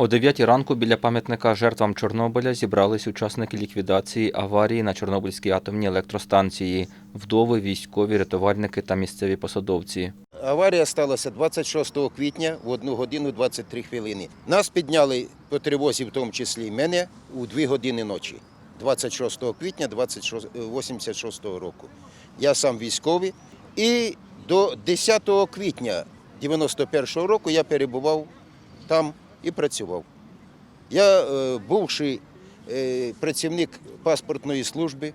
О 9 ранку біля пам'ятника жертвам Чорнобиля зібрались учасники ліквідації аварії на Чорнобильській атомній електростанції, вдови, військові, рятувальники та місцеві посадовці. Аварія сталася 26 квітня в 1 годину 23 хвилини. Нас підняли по тривозі, в тому числі мене, у 2 години ночі, 26 квітня 26 86 року. Я сам військовий. І до 10 квітня 91 року я перебував там і працював. Я е, бувший е, працівник паспортної служби.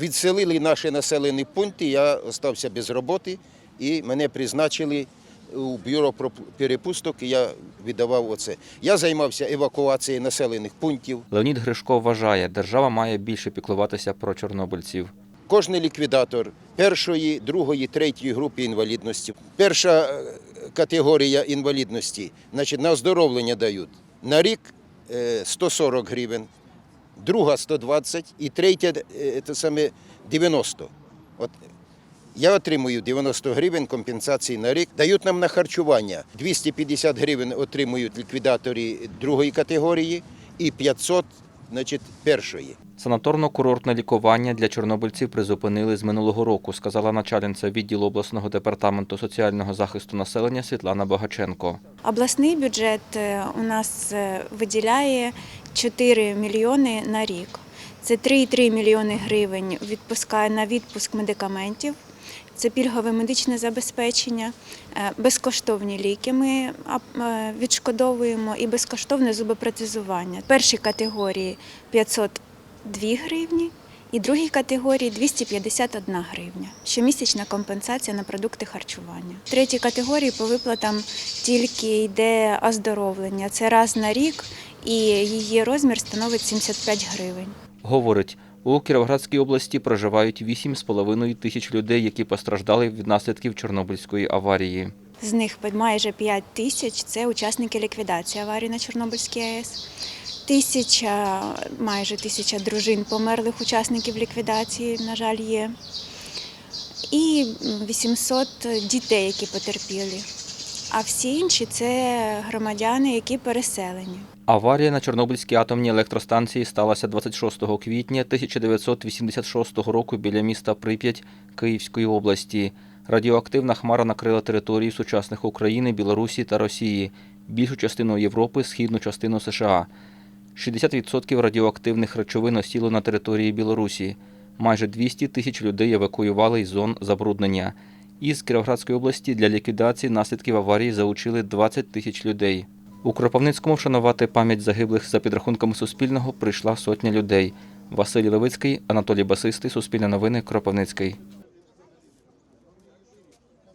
Відселили наші населені пункти, я залишився без роботи і мене призначили у бюро про перепусток, і я віддавав оце. Я займався евакуацією населених пунктів. Леонід Гришко вважає, держава має більше піклуватися про чорнобильців. Кожний ліквідатор першої, другої, третьої групи інвалідності. Перша категорія інвалідності, значить, на оздоровлення дають на рік е, 140 гривень, друга 120 і третя е, це саме 90. От я отримую 90 гривень компенсації на рік. Дають нам на харчування. 250 гривень отримують ліквідатори другої категорії і 500 значить, першої. Санаторно-курортне лікування для чорнобильців призупинили з минулого року, сказала начальниця відділу обласного департаменту соціального захисту населення Світлана Богаченко. Обласний бюджет е, у нас е, виділяє 4 мільйони на рік. Це 3,3 мільйони гривень відпускає на відпуск медикаментів. Це пільгове медичне забезпечення, е, безкоштовні ліки ми е, відшкодовуємо і безкоштовне зубопротезування. Першій категорії 502 гривні і другій категорії 251 гривня. Щомісячна компенсація на продукти харчування. Третій категорії по виплатам тільки йде оздоровлення. Це раз на рік і її розмір становить 75 гривень. Говорить, у Кіровоградській області проживають 8,5 тисяч людей, які постраждали від наслідків Чорнобильської аварії. З них майже 5 тисяч це учасники ліквідації аварії на Чорнобильській АЕС. Тисяча, майже тисяча дружин померлих учасників ліквідації, на жаль, є. І 800 дітей, які потерпіли. А всі інші це громадяни, які переселені. Аварія на Чорнобильській атомній електростанції сталася 26 квітня 1986 року біля міста Прип'ять Київської області. Радіоактивна хмара накрила території сучасних України, Білорусі та Росії, більшу частину Європи, східну частину США. 60% радіоактивних речовин осіло на території Білорусі. Майже 200 тисяч людей евакуювали із зон забруднення. Із Кіровоградської області для ліквідації наслідків аварії залучили 20 тисяч людей. У Кропивницькому вшанувати пам'ять загиблих за підрахунками Суспільного прийшла сотня людей. Василь Левицький, Анатолій Басистий, Суспільне новини, Кропивницький.